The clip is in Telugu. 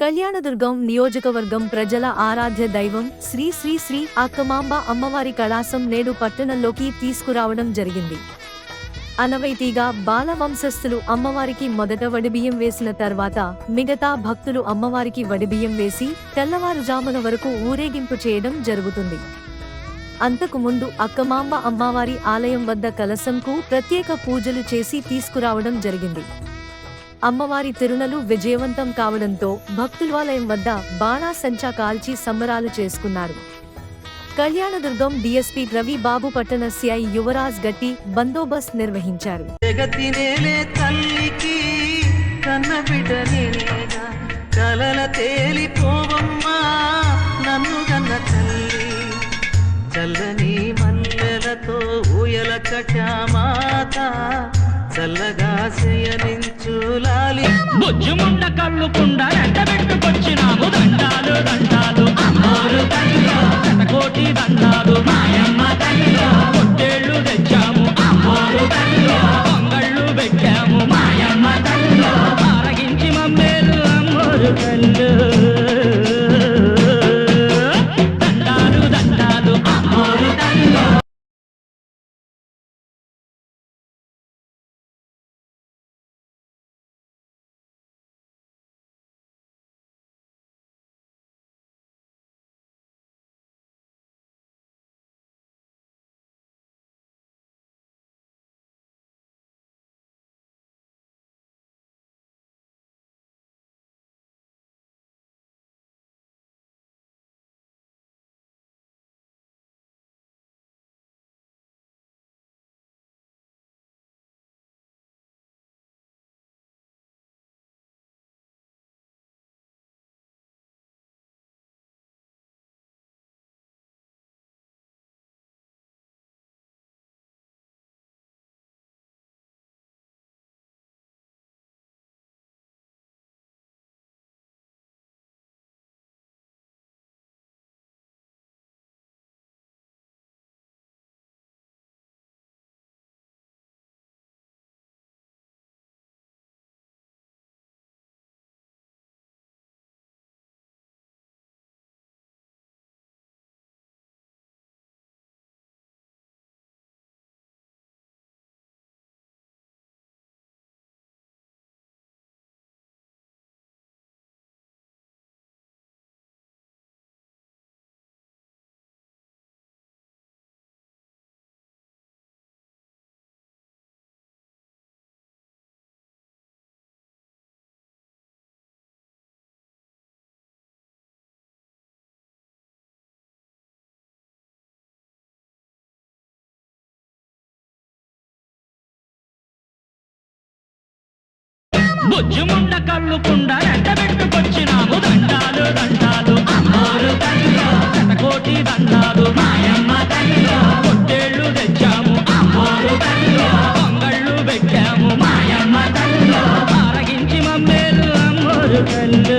కళ్యాణదుర్గం నియోజకవర్గం ప్రజల ఆరాధ్య దైవం శ్రీ శ్రీ శ్రీ అక్కమాంబ అమ్మవారి కళాసం నేడు పట్టణంలోకి తీసుకురావడం జరిగింది. అనవైతీగా బాల వంశస్థులు అమ్మవారికి మొదట వడిబియ్యం వేసిన తర్వాత మిగతా భక్తులు అమ్మవారికి వడిబియ్యం వేసి తెల్లవారుజామున వరకు ఊరేగింపు చేయడం జరుగుతుంది. అంతకు ముందు అక్కమాంబ అమ్మవారి ఆలయం వద్ద కలశంకు ప్రత్యేక పూజలు చేసి తీసుకురావడం జరిగింది. అమ్మవారి తిరుణలు విజయవంతం కావడంతో భక్తులు వద్ద బాణాసంచా కాల్చి సంబరాలు చేసుకున్నారు. కళ్యాణదుర్గం డిఎస్పీ రవి బాబు పట్టణ సిఐ యువరాజ్ గట్టి బందోబస్త్ నిర్వహించారు. తల్లికి కన్న కలల తేలిపోవమ్మా నన్ను కన్న తల్లి. చల్లని మల్లెలతో ఊయల కచామ చల్లగా శయనించు లాలి. బొజ్జుముండ కళ్ళు కుండ ఎండబెట్టుకొచ్చినాము బుజ్జుముండ కళ్ళు కుండ వెంటబెట్టుకొచ్చినాము దండాలు దండాలు అమ్మోరు కోటి దండాలు మాయమ్మ తెచ్చాము అమ్మోరు పొంగళ్ళు పెట్టాము మాయమ్మ తల్లిలో. పారగించి మమ్మేలు తల్లు